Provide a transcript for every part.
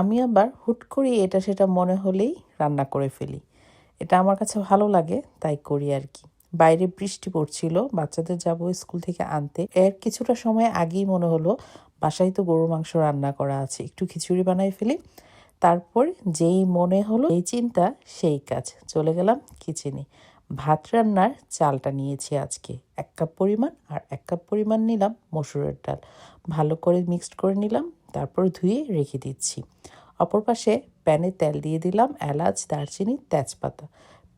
আমি আবার হুট করে এটা সেটা মনে হলেই রান্না করে ফেলি। এটা আমার কাছে ভালো লাগে, তাই করি আর কি। বাইরে বৃষ্টি পড়ছিল, বাচ্চাদের যাব স্কুল থেকে আনতে। এর কিছুটা সময় আগেই মনে হলো, বাসায় তো গরুর মাংস রান্না করা আছে, একটু খিচুড়ি বানাই ফেলি। তারপর যেই মনে হলো, এই চিন্তা, সেই কাজ। চলে গেলাম কিচেনে ভাত রান্নার চালটা নিয়েছি আজকে। এক কাপ পরিমাণ আর এক কাপ পরিমাণ নিলাম মসুরের ডাল। ভালো করে মিক্সড করে নিলাম, তারপর ধুয়ে রেখে দিচ্ছি। অপর পাশে প্যানে তেল দিয়ে দিলাম এলাচ, দারচিনি, তেজপাতা,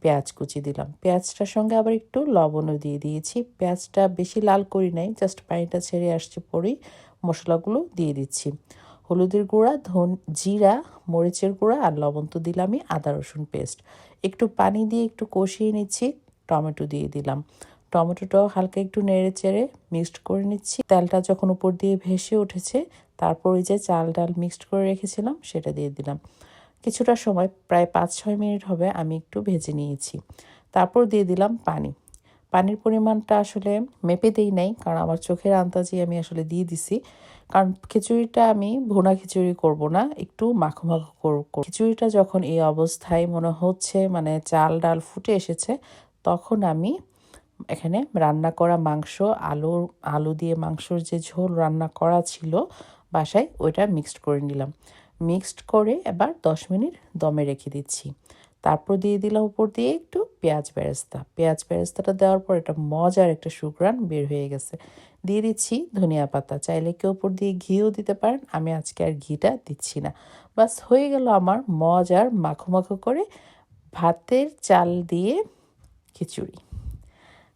পেঁয়াজ কুচি দিলাম। পেঁয়াজটার সঙ্গে আবার একটু লবণও দিয়ে দিয়েছি। পেঁয়াজটা বেশি লাল করি নাই জাস্ট পানিটা ছেড়ে আসছে পরেই মশলাগুলো দিয়ে দিচ্ছি। হলুদের গুঁড়া, ধন, জিরা, মরিচের গুঁড়া আর লবণ তো দিলামই আদা রসুন পেস্ট একটু পানি দিয়ে একটু কষিয়ে নিচ্ছি, টমেটো দিয়ে দিলাম। টমেটোটাও হালকা একটু নেড়ে চেড়ে মিক্সড করে নিচ্ছি। তেলটা যখন উপর দিয়ে ভেসে উঠেছে, তারপর ওই যে চাল ডাল মিক্সড করে রেখেছিলাম, সেটা দিয়ে দিলাম। কিছুটা সময়, প্রায় পাঁচ ছয় মিনিট হবে আমি একটু ভেজে নিয়েছি। তারপর দিয়ে দিলাম পানি। পানির পরিমাণটা আসলে মেপে দেই নাই, কারণ আমার চোখের আন্দাজে আমি আসলে দিয়ে দিছি। কারণ খিচুড়িটা আমি ভোনা খিচুড়ি করব না, একটু মাখো মাখো করব খিচুড়িটা যখন এই অবস্থায় মনে হচ্ছে মানে চাল ডাল ফুটে এসেছে, তখন আমি এখানে রান্না করা মাংস, আলু আলু দিয়ে মাংসর যে ঝোল রান্না করা ছিল বাসায়, ওইটা মিক্সড করে নিলাম। মিক্সড করে এবার দশ মিনিট দমে রেখে দিচ্ছি। তারপর দিয়ে দিলাম উপর দিয়ে একটু পেঁয়াজ বেরেস্তা। পেঁয়াজ বেরেস্তাটা দেওয়ার পর এটা মজার একটা সুগ্রান বের হয়ে গেছে। দিয়ে দিচ্ছি ধনিয়া পাতা। চাইলে কেউ উপর দিয়ে ঘিও দিতে পারেন, আমি আজকে আর ঘিটা দিচ্ছি না। বাস হয়ে গেল আমার মজার মাখো মাখো করে ভাতের চাল দিয়ে খিচুড়ি।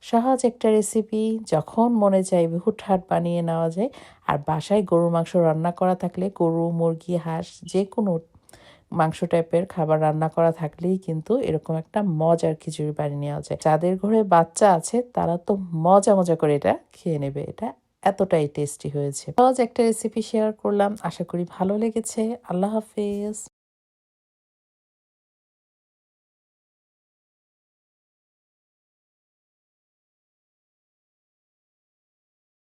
সহজ একটা রেসিপি যখন মনে চাইবে হুটহাট বানিয়ে নেওয়া যায়। আর বাসায় গরুর মাংস রান্না করা থাকলে গরু, মুরগি, হাঁস যে কোনো মাংস টাইপের খাবার রান্না করা থাকলেই কিন্তু এরকম একটা মজার খিচুড়ি বানিয়ে নেওয়া যায়। যাদের ঘরে বাচ্চা আছে তারা তো মজা মজা করে এটা খেয়ে নেবে। এটা এতটাই টেস্টি হয়েছে। সহজ একটা রেসিপি শেয়ার করলাম। আশা করি ভালো লেগেছে। আল্লাহ হাফেজ।